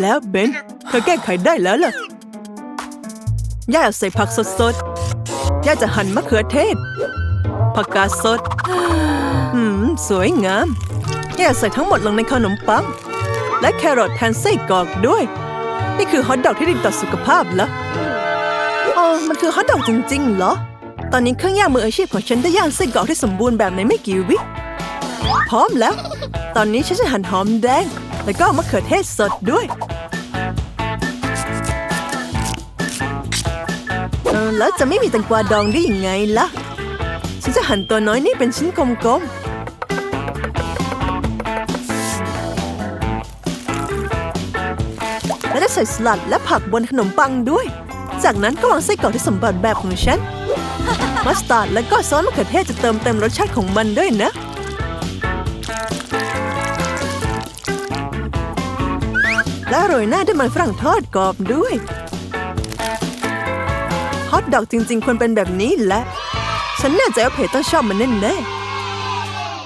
แล้วเบนเธอแก้ไขได้แล้วล่ะ ย่าใส่ผักสดๆ ย่าจะหั่นมะเขือเทศ ผักกาดสด อืม สวยงาม ย่าใส่ทั้งหมดลงในขนมปัง และแครอทแทนไส้กรอกด้วย นี่คือฮอทดอกที่ดีต่อสุขภาพเหรออ๋อมันคือฮอทดอกจริงๆเหรอ ตอนนี้เครื่องย่างมืออาชีพของฉันได้ย่างไส้กรอกที่สมบูรณ์แบบในไม่กี่วิพร้อมแล้ว ตอนนี้ฉันจะหั่นหอมแดง แล้วก็มะเขือเทศสดด้วยเออแล้วจะไม่มีแตงกวาดองได้ยังไงล่ะ ฉันจะหั่นตัวน้อยนี่เป็นชิ้นกลมๆและจะใส่สลัดและผักบนขนมปังด้วย จากนั้นก็วางไส้กรอกที่สมบูรณ์แบบของฉัน มัสตาร์ดและก็ซอสมะเขือเทศจะเติมเต็มรสชาติของมันด้วยนะ และโรยหน้าด้วยมันฝรั่งทอดกรอบด้วย ฮอทดอกจริงๆ ควรเป็นแบบนี้แหละ ฉันแน่ใจว่าเพจต้องชอบมันแน่ๆ